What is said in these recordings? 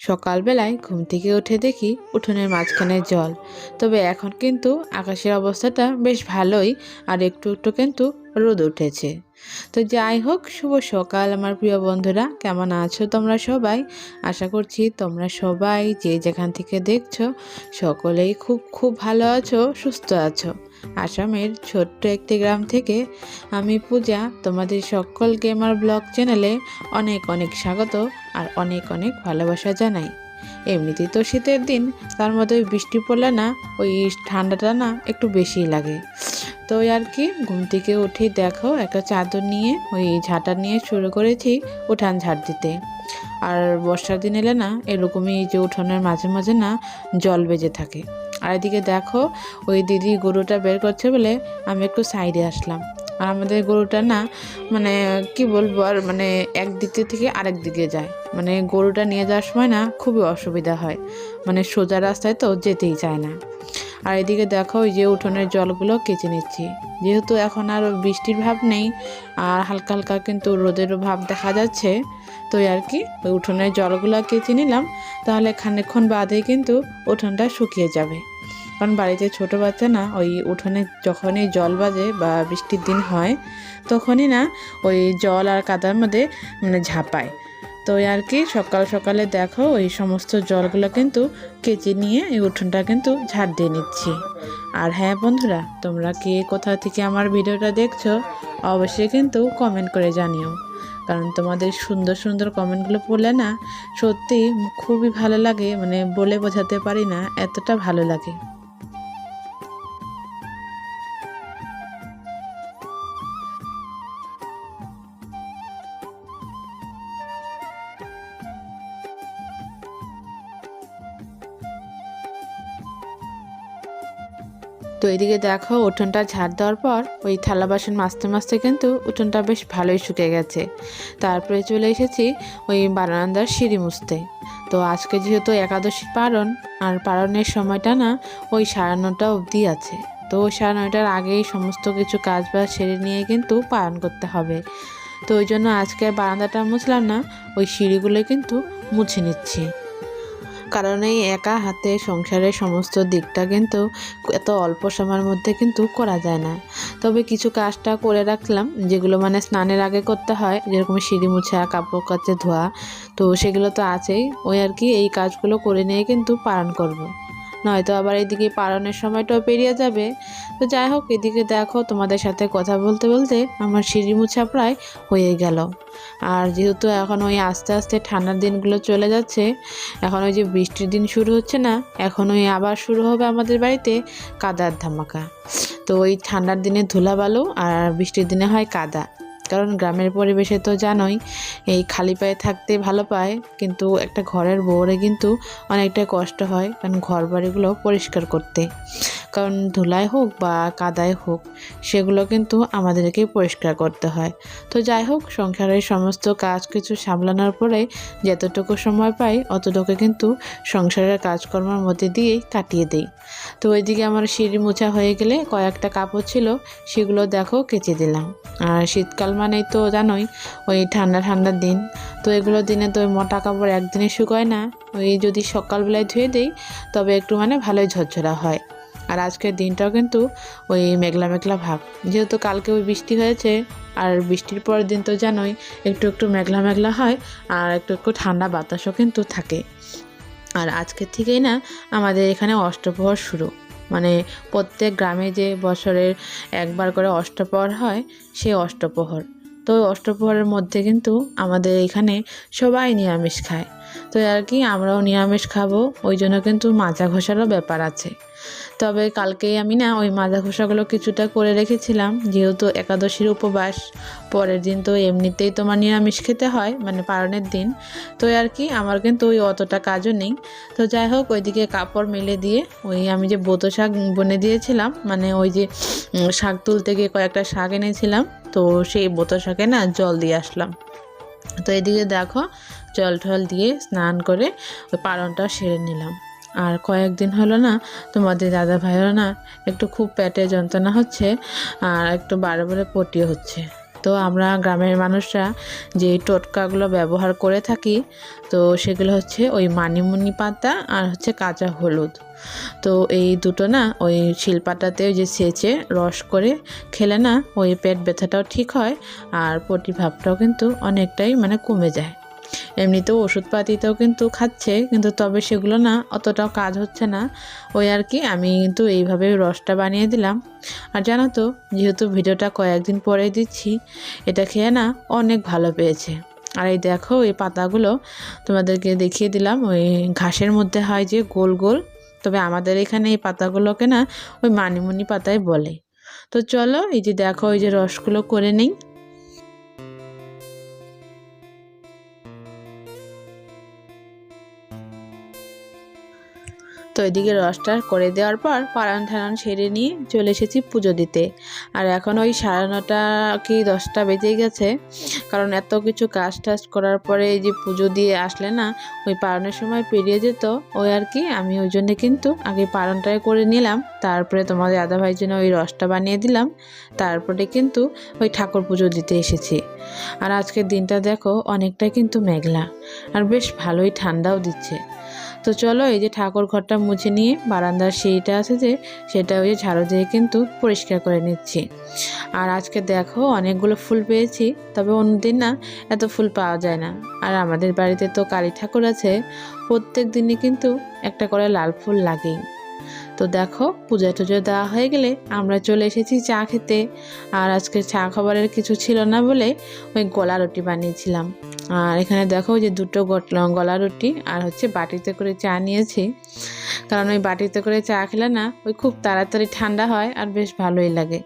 সকালবেলায় ঘুম থেকে উঠে দেখি উঠোনের মাঝখানে জল। তবে এখন কিন্তু আকাশের অবস্থাটা বেশ ভালোই, আর একটু একটু কিন্তু রোদ উঠেছে। তো যাই হোক, শুভ সকাল আমার প্রিয় বন্ধুরা। কেমন আছো তোমরা সবাই? আশা করছি তোমরা সবাই যে যেখান থেকে দেখছ, সকলেই খুব খুব ভালো আছো, সুস্থ আছো। আসামের ছোট্ট একটি গ্রাম থেকে আমি পূজা। তোমাদের সকল গেমার ব্লগ চ্যানেলে অনেক অনেক স্বাগত আর অনেক অনেক ভালোবাসা জানাই। এমনিতেই তো শীতের দিন, তার মধ্যে বৃষ্টি পড়লে না, ওই ঠান্ডাটা না একটু বেশিই লাগে। তো আর কি। ঘুম থেকে উঠে দেখো, একটা চাদর নিয়ে, ওই ঝাঁটা নিয়ে শুরু করেছি উঠান ঝাড় দিতে। আর বর্ষার দিন এলে না, এরকমই যে উঠোনের মাঝে মাঝে না জল বেজে থাকে। আর এদিকে দেখো, ওই দিদি গরুটা বের করছে বলে আমি একটু সাইডে আসলাম। আর আমাদের গরুটা না মানে কি বলব আর মানে একদিক থেকে আরেক দিকে যায়। মানে গরুটা নিয়ে যাওয়ার সময় না খুবই অসুবিধা হয়। মানে সোজা রাস্তায় তো যেতেই চায় না। আর এদিকে দেখো ওই যে উঠোনের জলগুলো কেচে নিচ্ছি। যেহেতু এখন আর বৃষ্টির ভাব নেই, আর হালকা হালকা কিন্তু রোদেরও ভাব দেখা যাচ্ছে তো আর কি ওই উঠোনের জলগুলো কেচে নিলাম। তাহলে খানিকক্ষণ বাদেই কিন্তু উঠোনটা শুকিয়ে যাবে। কারণ বাড়িতে ছোট বাচ্চা না, ওই উঠোনে যখনই জল বাজে বা বৃষ্টির দিন হয়, তখনই না ওই জল আর কাদার মধ্যে মানে ঝাঁপায়। তো আর কি, সকাল সকালে দেখো ওই সমস্ত জলগুলো কিন্তু কেচে নিয়ে এই উঠোনটা কিন্তু ঝাড় দিয়ে নিচ্ছি। আর হ্যাঁ বন্ধুরা, তোমরা কে কোথা থেকে আমার ভিডিওটা দেখছ অবশ্যই কিন্তু কমেন্ট করে জানিও। কারণ তোমাদের সুন্দর সুন্দর কমেন্টগুলো পড়লে না সত্যি খুবই ভালো লাগে মানে বলে বোঝাতে পারি না, এতটা ভালো লাগে। এদিকে দেখো উঠোনটা ঝাড় দেওয়ার পর ওই থালা বাসন মাজতে মাজতে কিন্তু উঠোনটা বেশ ভালোই শুকে গেছে। তারপরে চলে এসেছি ওই বারান্দার সিঁড়ি মুছতে। তো আজকে যেহেতু একাদশী পারণ আর পারণের সময়টা না ওই সাড়ে নটা অবধি আছে। তো ওই সাড়ে নয়টার আগেই সমস্ত কিছু কাজ বাজ সেরে নিয়ে কিন্তু পালন করতে হবে। তো ওই জন্য আজকে বারান্দাটা মুছলাম না, ওই সিঁড়িগুলো কিন্তু মুছে নিচ্ছি। কারণ এই একা হাতে সংসারের সমস্ত দিকটা কিন্তু এত অল্প সময়ের মধ্যে কিন্তু করা যায় না তবে কিছু কাজটা করে রাখলাম, যেগুলো মানে স্নানের আগে করতে হয়, যেরকম সিঁড়ি মুছা, কাপড় কাচে, ধোয়া, তো সেগুলো তো আছেই ওই আর কি, এই কাজগুলো করে নিয়ে কিন্তু পালন করব। নয়তো আবার এদিকে পালনের সময়টাও পেরিয়ে যাবে। তো যাই হোক, এদিকে দেখো তোমাদের সাথে কথা বলতে বলতে আমার সিঁড়ি মুছা প্রায় হয়ে গেল। আর যেহেতু এখন ওই আস্তে আস্তে ঠান্ডার দিনগুলো চলে যাচ্ছে, এখন ওই যে বৃষ্টির দিন শুরু হচ্ছে না, এখন ওই আবার শুরু হবে আমাদের বাড়িতে কাদার ধামাকা। তো ওই ঠান্ডার দিনে ধুলা বালু আর বৃষ্টির দিনে হয় কাদা। কারণ গ্রামের পরিবেশে তো জানোই, এই খালি পায়ে থাকতে ভালো পায়, কিন্তু একটা ঘরের বউরে কিন্তু অনেকটা কষ্ট হয়, কারণ ঘর বাড়িগুলো পরিষ্কার করতে। কারণ ধুলায় হোক বা কাদায় হোক, সেগুলো কিন্তু আমাদেরকেই পরিষ্কার করতে হয়। তো যাই হোক, সংসারের সমস্ত কাজ কিছু সামলানোর পরে যতটুকু সময় পাই, অতটুকু কিন্তু সংসারের কাজকর্মের মধ্যে দিয়েই কাটিয়ে দেই। তো ওইদিকে আমার সিঁড়ি মোছা হয়ে গেলে কয়েকটা কাপড় ছিল, সেগুলো দেখো কেচে দিলাম। আর শীতকাল মানেই তো জানোই, ওই ঠান্ডা ঠান্ডার দিন। তো এগুলো দিনে তো ওই মোটা কাপড় একদিনে শুকায় না। ওই যদি সকালবেলায় ধুয়ে দিই, তবে একটু মানে ভালোই ঝরঝরা হয়। আর আজকের দিনটাও কিন্তু ওই মেঘলা মেঘলা ভাব। যেহেতু কালকে ওই বৃষ্টি হয়েছে, আর বৃষ্টির পরের দিন তো জানোই, একটু একটু মেঘলা মেঘলা হয় আর একটু একটু ঠান্ডা বাতাসও কিন্তু থাকে। আর আজকের থেকেই না আমাদের এখানে অষ্টপ্রহর শুরু। মানে প্রত্যেক গ্রামে যে বছরের একবার করে অষ্টপ্রহর হয় সেই অষ্টপ্রহর। তো অষ্টপ্রহরের মধ্যে কিন্তু আমাদের এখানে সবাই নিরামিষ খায়। তো আর কি, আমরাও নিরামিষ খাব, ওই জন্য কিন্তু মাজা ঘষারও ব্যাপার আছে। তবে কালকেই আমি না ওই মাজা ঘষাগুলো কিছুটা করে রেখেছিলাম, যেহেতু একাদশীর উপবাস, পরের দিন তো এমনিতেই তোমার নিরামিষ খেতে হয় মানে পালনের দিন। তো আর কি, আমার কিন্তু ওই অতটা কাজও নেই। তো যাই হোক, ওইদিকে কাপড় মেলে দিয়ে ওই আমি যে বোতো শাক বনে দিয়েছিলাম মানে ওই যে শাক তুলতে গিয়ে কয়েকটা শাক এনেছিলাম, তো সেই বোতো শাকে না জল দিয়ে আসলাম। তো এদিকে দেখো জল টল দিয়ে স্নান করে ওই পালনটা সেরে নিলাম। আর কয়েকদিন হলো না, তোমাদের দাদা ভাইয়েরও না একটু খুব পেটে যন্ত্রণা হচ্ছে আর একটু বারে বারে হচ্ছে। তো আমরা গ্রামের মানুষরা যে টোটকাগুলো ব্যবহার করে থাকি, তো সেগুলো হচ্ছে ওই মানিমুনি পাতা আর হচ্ছে কাঁচা হলুদ। তো এই দুটো না ওই শিলপাটাতে ওই যে সেচে রস করে খেলে না ওই পেট ব্যথাটাও ঠিক হয় আর পটি ভাবটাও কিন্তু অনেকটাই মানে কমে যায়। এমনিতেও ওষুধপাতিতেও কিন্তু খাচ্ছে, কিন্তু তবে সেগুলো না অতটাও কাজ হচ্ছে না। ওই আর কি, আমি কিন্তু এইভাবে রসটা বানিয়ে দিলাম। আর জানো তো, যেহেতু ভিডিওটা কয়েকদিন পরে দিচ্ছি, এটা খেয়ে না অনেক ভালো পেয়েছে। আর এই দেখো, এই পাতাগুলো তোমাদেরকে দেখিয়ে দিলাম, ওই ঘাসের মধ্যে হয় যে গোল গোল, তবে আমাদের এখানে এই পাতাগুলোকে না ওই মানিমুনি পাতায় বলে। তো চলো, এই যে দেখো, এই যে রসগুলো করে নিই। তো এদিকে রসটা করে দেওয়ার পর পালন ঠালান সেরে নিয়ে চলে এসেছি পুজো দিতে। আর এখন ওই সাড়ে নটা কি দশটা বেজে গেছে, কারণ এত কিছু কাজ টাজ করার পরে এই যে পুজো দিয়ে আসলে না, ওই পালনের সময় পেরিয়ে যেত, ওই আর কি, আমি ওই জন্যে কিন্তু আগে পালনটাই করে নিলাম, তারপরে তোমাদের দাদা ভাইয়ের জন্য ওই রসটা বানিয়ে দিলাম, তারপরে কিন্তু ওই ঠাকুর পুজো দিতে এসেছি। আর আজকের দিনটা দেখো অনেকটাই কিন্তু মেঘলা, আর বেশ ভালোই ঠান্ডাও দিচ্ছে। তো চলো এই যে ঠাকুর ঘরটা মুছে নিয়ে বারান্দার সিঁড়িটা আছে যে, সেটা ওই যে ঝাড়ু দিয়ে কিন্তু পরিষ্কার করে নিচ্ছি। আর আজকে দেখো অনেকগুলো ফুল পেয়েছি, তবে অন্যদিন না এত ফুল পাওয়া যায় না। আর আমাদের বাড়িতে তো কালী ঠাকুর আছে, প্রত্যেক দিনই কিন্তু একটা করে লাল ফুল লাগেই। তো দেখো, পূজা টুজো দেওয়া হয়ে গেলে আমরা চলে এসেছি চা খেতে। আর আজকে চা খাবারের কিছু ছিল না বলে ওই গলা রুটি বানিয়েছিলাম। আর এখানে দেখো যে দুটো গলা রুটি আর হচ্ছে বাটিতে করে চা নিয়েছি। কারণ ওই বাটিতে করে চা খেলে না ওই খুব তাড়াতাড়ি ঠান্ডা হয় আর বেশ ভালোই লাগে।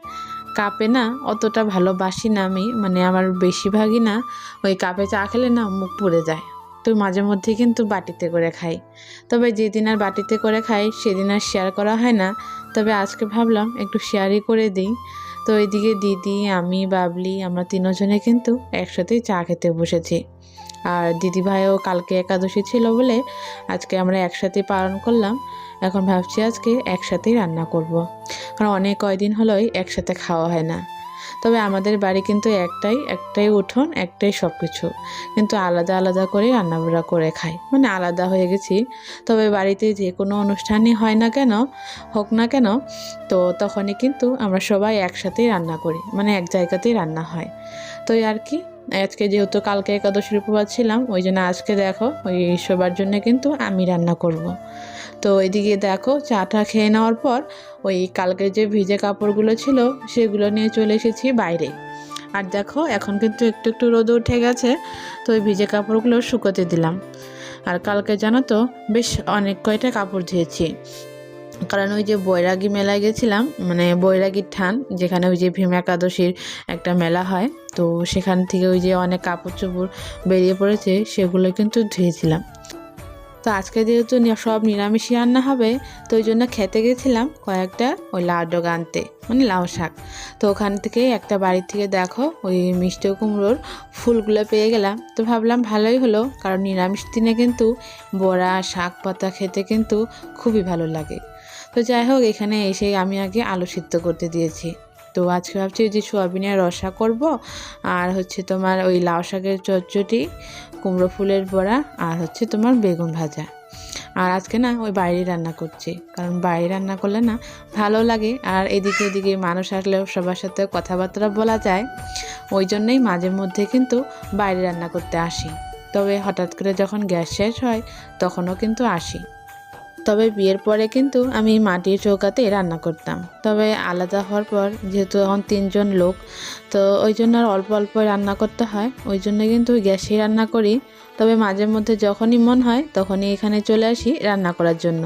কাপে না অতটা ভালোবাসি না আমি মানে আমার বেশিরভাগই না, ওই কাপে চা খেলে না মুখ পুড়ে যায়। তো মাঝে মধ্যে কিন্তু বাটিতে করে খাই। তবে যেদিন আর বাটিতে করে খাই, সেদিন আর শেয়ার করা হয় না। তবে আজকে ভাবলাম একটু শেয়ারই করে দিই। তো এইদিকে দিদি, আমি, বাবলি, আমরা তিনজনে কিন্তু একসাথেই চা খেতে বসেছি। আর দিদি ভাইও কালকে একাদশী ছিল বলে আজকে আমরা একসাথে পালন করলাম। এখন ভাবছি আজকে একসাথেই রান্না করব। কারণ অনেক কয়দিন হলোই একসাথে খাওয়া হয় না। তবে আমাদের বাড়ি কিন্তু একটাই একটাই উঠোন, একটাই সব কিছু কিন্তু আলাদা আলাদা করে রান্নাবাড়া করে খাই। মানে আলাদা হয়ে গেছি। তবে বাড়িতে যে কোনো অনুষ্ঠানই হয় না কেন, হোক না কেন, তো তখনই কিন্তু আমরা সবাই একসাথেই রান্না করি। মানে এক জায়গাতেই রান্না হয়। তো আর কি, আজকে যেহেতু কালকে একাদশীর উপবাস ছিলাম, ওই জন্য আজকে দেখো, ওই সবার জন্য কিন্তু আমি রান্না করব। তো এদিকে দেখো চাটা খেয়ে নেওয়ার পর ওই কালকে যে ভিজে কাপড়গুলো ছিল সেগুলো নিয়ে চলে এসেছি বাইরে। আর দেখো এখন কিন্তু একটু একটু রোদ উঠে গেছে, তো ওই ভিজে কাপড়গুলো শুকোতে দিলাম। আর কালকে জানো তো বেশ অনেক কয়টা কাপড় ধুয়েছি। কারণ ওই যে বৈরাগী মেলায় গেছিলাম মানে বৈরাগীর ঠান যেখানে ওই যে ভীম একাদশীর একটা মেলা হয়, তো সেখান থেকে ওই যে অনেক কাপড় চোপড় বেরিয়ে পড়েছে, সেগুলো কিন্তু ধুয়েছিলাম। তো আজকে যেহেতু সব নিরামিষই রান্না হবে, তো ওই জন্য খেতে গেছিলাম কয়েকটা ওই লাউ ডগ আনতে মানে লাউ শাক। তো ওখান থেকে একটা বাড়ি থেকে দেখো ওই মিষ্টি কুমড়োর ফুলগুলো পেয়ে গেলাম। তো ভাবলাম ভালোই হলো, কারণ নিরামিষ দিনে কিন্তু বড়া শাক পাতা খেতে কিন্তু খুবই ভালো লাগে। তো যাই হোক, এখানে এসে আমি আগে আলু সিদ্ধ করতে দিয়েছি। তো আজকে ভাবছি যে সোয়াবিনের রসা করব, আর হচ্ছে তোমার ওই লাউ শাকের চচ্চটি কুমড়ো ফুলের বড়া, আর হচ্ছে তোমার বেগুন ভাজা। আর আজকে না ওই বাইরে রান্না করছি, কারণ বাইরে রান্না করলে না ভালো লাগে, আর এদিকে এদিকে মানুষ আসলেও সবার সাথে কথাবার্তা বলা যায়। ওই জন্যই মাঝে মধ্যে কিন্তু বাইরে রান্না করতে আসি। তবে হঠাৎ করে যখন গ্যাস শেষ হয়, তখনও কিন্তু আসি। তবে বিয়ের পরে কিন্তু আমি মাটির চৌকাতে রান্না করতাম। তবে আলাদা হওয়ার পর, যেহেতু এখন তিনজন লোক, তো ওই জন্য আর অল্প অল্প রান্না করতে হয়। ওই জন্য কিন্তু গ্যাসেই রান্না করি। তবে মাঝে মধ্যে যখনই মন হয়, তখনই এখানে চলে আসি রান্না করার জন্য।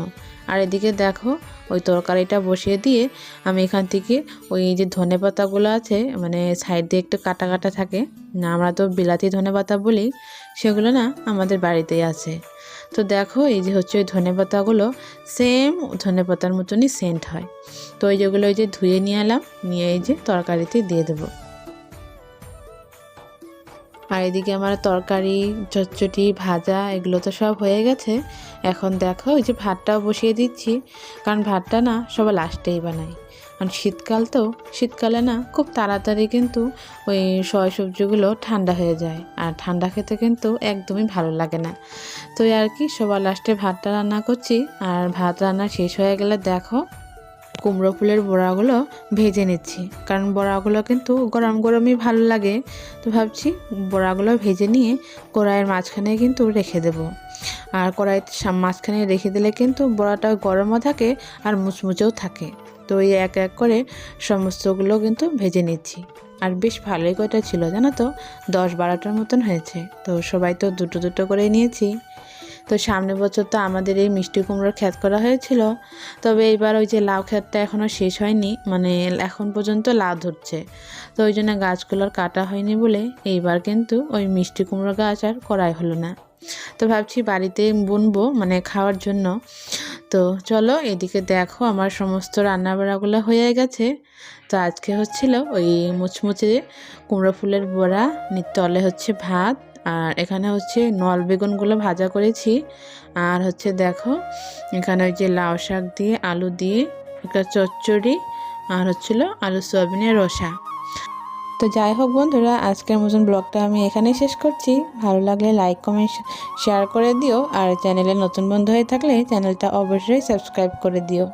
আর এদিকে দেখো, ওই তরকারিটা বসিয়ে দিয়ে আমি এখান থেকে ওই যে ধনে পাতাগুলো আছে মানে সাইড দিয়ে একটু কাটা কাটা থাকে। না, আমরা তো বিলাতি ধনে পাতা বলি, সেগুলো না আমাদের বাড়িতেই আছে। তো দেখো, এই যে হচ্ছে ওই ধনে পাতাগুলো সেম ধনে পাতার মতনই সেন্ট হয়। তো ওই যেগুলো ওই যে ধুয়ে নিয়ে এলাম, নিয়ে এই যে তরকারিতে দিয়ে দেবো। আর এদিকে আমার তরকারি চচ্চটি ভাজা, এগুলো তো সব হয়ে গেছে। এখন দেখো, ওই যে ভাতটাও বসিয়ে দিচ্ছি। কারণ ভাতটা না সবাই লাস্টেই বানাই। আর শীতকাল তো, শীতকালে না খুব তাড়াতাড়ি কিন্তু ওই সয় সবজিগুলো ঠান্ডা হয়ে যায়। আর ঠান্ডা খেতে কিন্তু একদমই ভালো লাগে না। তো আর কি, সবার লাস্টে ভাতটা রান্না করছি। আর ভাত রান্না শেষ হয়ে গেলে দেখো, কুমড়ো ফুলের বড়াগুলো ভেজে নিচ্ছি। কারণ বড়াগুলো কিন্তু গরম গরমই ভালো লাগে। তো ভাবছি বড়াগুলো ভেজে নিয়ে কড়াইয়ের মাঝখানে কিন্তু রেখে দেবো। আর কড়াইয়ের মাঝখানে রেখে দিলে কিন্তু বড়াটা গরমও থাকে আর মুচমুচেও থাকে। তো এই এক এক করে সমস্তগুলো কিন্তু ভেজে নিচ্ছি। আর বেশ ভালোই কয়টা ছিল জানো তো? দশ বারোটার মতন হয়েছে। তো সবাই তো দুটো দুটো করে নিয়েছি। তো সামনে বছর তো আমাদের এই মিষ্টি কুমড়োর খ্যাত করা হয়েছিল। তবে এইবার ওই যে লাউ খ্যাতটা এখনও শেষ হয়নি। মানে এখন পর্যন্ত লাউ ধরছে। তো ওই জন্য গাছগুলোর কাটা হয়নি বলে এইবার কিন্তু ওই মিষ্টি কুমড়ো গাছ আর করাই হলো না। তো ভাবছি বাড়িতে বুনবো মানে খাওয়ার জন্য। তো চলো এদিকে দেখো আমার সমস্ত রান্নাবাড়াগুলো হয়ে গেছে। তো আজকে হচ্ছিল ওই মুচমুচে কুমড়ো ফুলের বড়া তলে হচ্ছে ভাত, আর এখানে হচ্ছে নল বেগুনগুলো ভাজা করেছি। আর হচ্ছে দেখো, এখানে ওই যে লাউ শাক দিয়ে, আলু দিয়ে, একটা চচ্চড়ি, আর হচ্ছিল আলু সয়াবিনের রসা। তো যাই হোক বন্ধুরা, আজকের মতন ব্লগটা আমি এখানেই শেষ করছি। ভালো লাগলে লাইক কমেন্ট শেয়ার করে দিও। আর চ্যানেলে নতুন বন্ধু হয়ে থাকলে চ্যানেলটা অবশ্যই সাবস্ক্রাইব করে দিও।